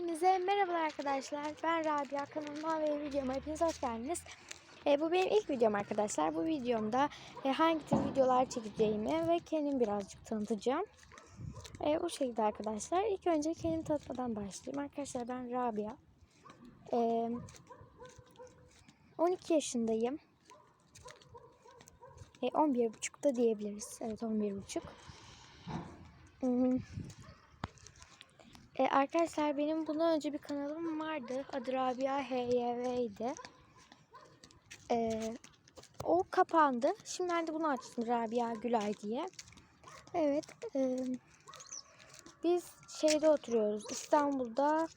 Hepinize merhabalar arkadaşlar. Ben Rabia kanalıma ve videoma hepiniz hoş geldiniz. E, bu benim ilk videom arkadaşlar. Bu videomda e, hangi tür videolar çekeceğimi ve kendim birazcık tanıtacağım. E, bu şekilde arkadaşlar. İlk önce kendim tanıtmadan başlayayım. Arkadaşlar ben Rabia. E, 12 yaşındayım. E, 11.5'da diyebiliriz. Evet 11.5. E, arkadaşlar benim bundan önce bir kanalım vardı. Adı Rabia HYV'ydi. E, o kapandı. Şimdi ben de bunu açtım Rabia Gülay diye. Evet. E, biz şeyde oturuyoruz. İstanbul'da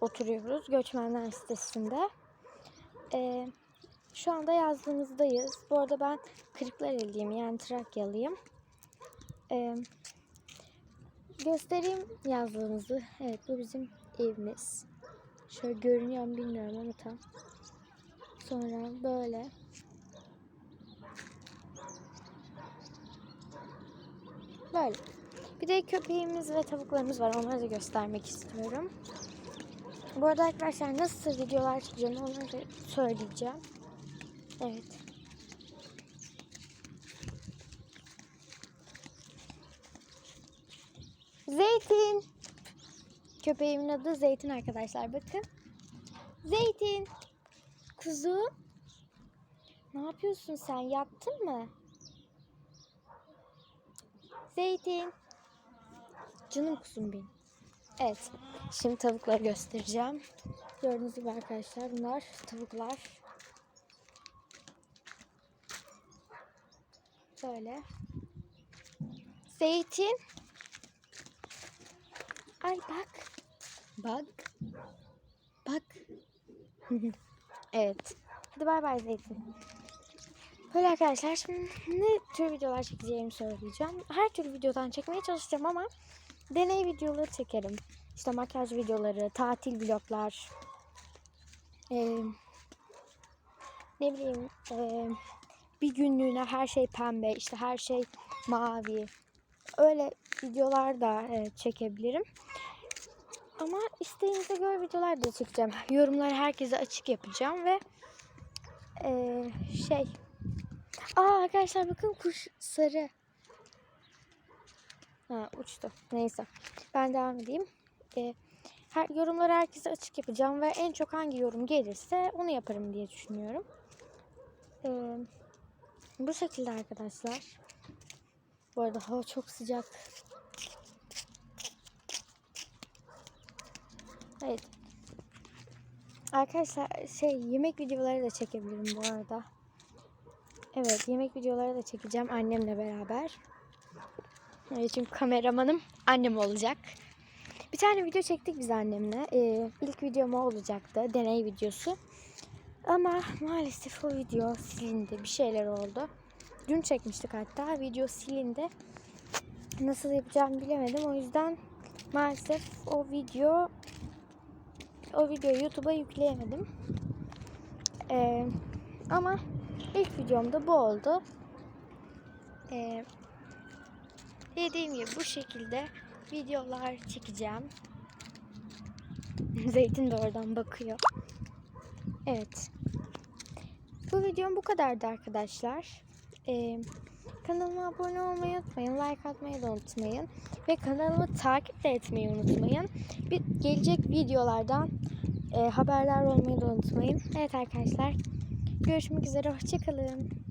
oturuyoruz. Göçmenler sitesinde. E, şu anda yazlığımızdayız. Bu arada ben Kırklareli'yim. Yani Trakyalıyım. Eee göstereyim yazlığımızı. Evet bu bizim evimiz. Şöyle görünüyor mu bilmiyorum ama tam. Sonra böyle. Böyle. Bir de köpeğimiz ve tavuklarımız var. Onları da göstermek istiyorum. Bu arada arkadaşlar nasıl videolar çekeceğim onları da söyleyeceğim. Evet. Zeytin. Köpeğimin adı Zeytin arkadaşlar bakın. Zeytin. Kuzu. Ne yapıyorsun sen? Yattın mı? Zeytin. Canım kuzum benim. Evet. Şimdi tavukları göstereceğim. Gördüğünüz gibi arkadaşlar bunlar tavuklar. Şöyle. Zeytin. Ay bak. Bak. Bak. evet. Hadi bay bay Zeytin. Böyle arkadaşlar şimdi ne tür videolar çekeceğimi söyleyeceğim. Her türlü videodan çekmeye çalışacağım ama deney videoları çekerim. İşte makyaj videoları, tatil vloglar. Ee, ne bileyim ee, bir günlüğüne her şey pembe, işte her şey mavi. Öyle videolar da e, çekebilirim. Ama isteğinize göre videolar da çekeceğim. Yorumları herkese açık yapacağım ve e, şey. Aa arkadaşlar bakın kuş sarı. Ha uçtu. Neyse. Ben devam edeyim. E, her, yorumları herkese açık yapacağım ve en çok hangi yorum gelirse onu yaparım diye düşünüyorum. E, bu şekilde arkadaşlar. Bu arada hava çok sıcak. Evet. Arkadaşlar şey yemek videoları da çekebilirim bu arada. Evet yemek videoları da çekeceğim annemle beraber. Evet, çünkü kameramanım annem olacak. Bir tane video çektik biz annemle. Ee, ilk videom o olacaktı. Deney videosu. Ama maalesef o video silindi. Bir şeyler oldu. Dün çekmiştik hatta. Video silindi. Nasıl yapacağımı bilemedim. O yüzden maalesef o video o videoyu YouTube'a yükleyemedim. Ee, ama ilk videomda bu oldu. Ee, dediğim gibi bu şekilde videolar çekeceğim. Zeytin de oradan bakıyor. Evet. Bu videom bu kadardı arkadaşlar. Ee, kanalıma abone olmayı unutmayın. Like atmayı da unutmayın. Ve kanalımı takip de etmeyi unutmayın. Bir, gelecek videolardan e, haberdar olmayı da unutmayın. Evet arkadaşlar. Görüşmek üzere. Hoşçakalın.